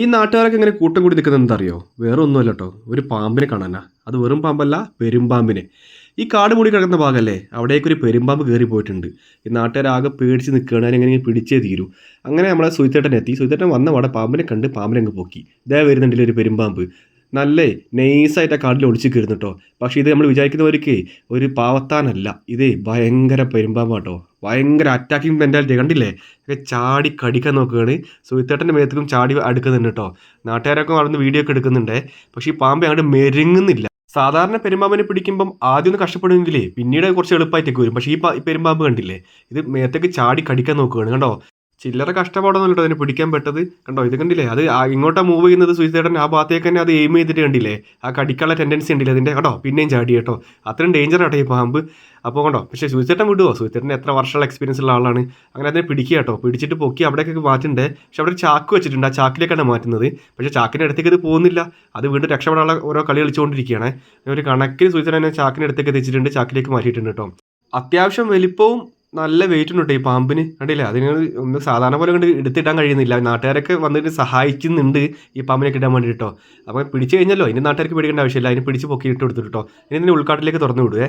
ഈ നാട്ടുകാരൊക്കെ ഇങ്ങനെ കൂട്ടം കൂടി നിൽക്കുന്നത് എന്തറിയോ വേറെ ഒന്നുമല്ല കേട്ടോ ഒരു പാമ്പിനെ കാണാനാ. അത് വെറും പാമ്പല്ല പെരുമ്പാമ്പിനെ. ഈ കാട് മൂടി കിടക്കുന്ന ഭാഗമല്ലേ അവിടേക്ക് ഒരു പെരുമ്പാമ്പ് കയറി പോയിട്ടുണ്ട് ഈ നാട്ടുകാരാകെ പേടിച്ച് നിൽക്കുകയാണ് അതിനെങ്ങനെ പിടിച്ചേ തീരൂ. അങ്ങനെ നമ്മളെ സുയിത്തേട്ടൻ എത്തി. സുയിത്തേട്ടൻ വന്ന അവിടെ പാമ്പിനെ കണ്ട് പാമ്പിനെ അങ്ങ് പൊക്കി. ഇതേ വരുന്നുണ്ടല്ലോ ഒരു പെരുമ്പാമ്പ്. നല്ലേ നൈസായിട്ട് ആ കാട്ടിൽ ഒളിച്ച് കയറുന്നു കേട്ടോ പക്ഷേ ഇത് നമ്മൾ വിചാരിക്കുന്നവർക്ക് ഒരു പാവത്താനല്ല. ഇത് ഭയങ്കര പെരുമ്പാമ്പാട്ടോ. ഭയങ്കര അറ്റാക്കിംഗ് മെന്റാലിറ്റി കണ്ടില്ലേ? ഒക്കെ ചാടി കടിക്കാൻ നോക്കുകയാണ്. സുഹിത്തേട്ടന്റെ മേത്തേക്കും ചാടി അടുക്കുന്നുണ്ട് കേട്ടോ. നാട്ടുകാരൊക്കെ വളർന്ന് വീഡിയോ ഒക്കെ എടുക്കുന്നുണ്ട്. പക്ഷേ ഈ പാമ്പ് അങ്ങോട്ട് മെരുങ്ങുന്നില്ല. സാധാരണ പെരുമ്പാമ്പിനെ പിടിക്കുമ്പം ആദ്യം ഒന്ന് കഷ്ടപ്പെടുമെങ്കിലേ പിന്നീട് കുറച്ച് എളുപ്പമായിട്ടേക്ക് വരും. പക്ഷേ ഈ പെരുമ്പാമ്പ് കണ്ടില്ലേ? ഇത് മേത്തേക്ക് ചാടി കടിക്കാൻ നോക്കുകയാണ്. കണ്ടോ? ചില്ലറ കഷ്ടപ്പാടൊന്നും കേട്ടോ അതിനെ പിടിക്കാൻ പെട്ടത്. കണ്ടോ ഇത് കണ്ടില്ലേ? അത് ഇങ്ങോട്ടാ മൂവ് ചെയ്യുന്നത് സുയിസൈഡൻ ആ ഭാഗത്തേക്ക് തന്നെ അത് എയിം ചെയ്തിട്ട് കണ്ടില്ലേ? ആ കടിക്കാനുള്ള ടെൻഡൻസി ഉണ്ടല്ലേ അതിന്റെ കേട്ടോ പിന്നെയും ചാടി കേട്ടോ. അത്രയും ഡേഞ്ചർ ആട്ടോ ഈ പാമ്പ്. അപ്പോൾ കണ്ടോ പക്ഷേ സുയിസൈഡൻ വിടുവോ? സുയിസൈഡൻ എത്ര വർഷമുള്ള എക്സ്പീരിയൻസ് ഉള്ള ആളാണ്. അങ്ങനെ അതിനെ പിടിക്കുക കേട്ടോ. പിടിച്ചിട്ട് പൊക്കി അവിടേക്കൊക്കെ മാറ്റുന്നുണ്ട്. പക്ഷെ അവിടെ ചാക്ക് വെച്ചിട്ടുണ്ട്. ആ ചാക്കിലേക്കാണ് മാറ്റുന്നത്. പക്ഷേ ചാക്കിന്റെ അടുത്തേക്ക് ഇത് പോകുന്നില്ല. അത് വീണ്ടും രക്ഷപ്പെടാനുള്ള ഓരോ കളി കളിച്ചുകൊണ്ടിരിക്കുകയാണ് ഒരു കണക്കിന് സുയിസൈഡൻ ചാക്കിന്റെ അടുത്തേക്ക് എത്തിച്ചിട്ടുണ്ട്. ചാക്കിലേക്ക് മാറ്റിയിട്ടുണ്ട് കേട്ടോ. അത്യാവശ്യം വലിപ്പവും നല്ല വെയിറ്റ് ഉണ്ട് ഈ പാമ്പിന്? കണ്ടില്ല? അതിന് ഒന്ന് സാധാരണ പോലെ കണ്ട് എടുത്തിടാൻ കഴിയുന്നില്ല. നാട്ടുകാരൊക്കെ വന്നിട്ട് സഹായിക്കുന്നുണ്ട് ഈ പാമ്പിനെ കിട്ടാൻ വേണ്ടി കേട്ടോ അപ്പോൾ പിടിച്ചു കഴിഞ്ഞല്ലോ. ഇനി നാട്ടുകാർക്ക് പേടിക്കേണ്ട ആവശ്യമില്ല. അതിന് പിടിച്ച് പൊക്കി ഇട്ട് കൊടുത്തിട്ടോ ഇനി ഉൾക്കാട്ടിലേക്ക് തുറന്നു വിടുവേ.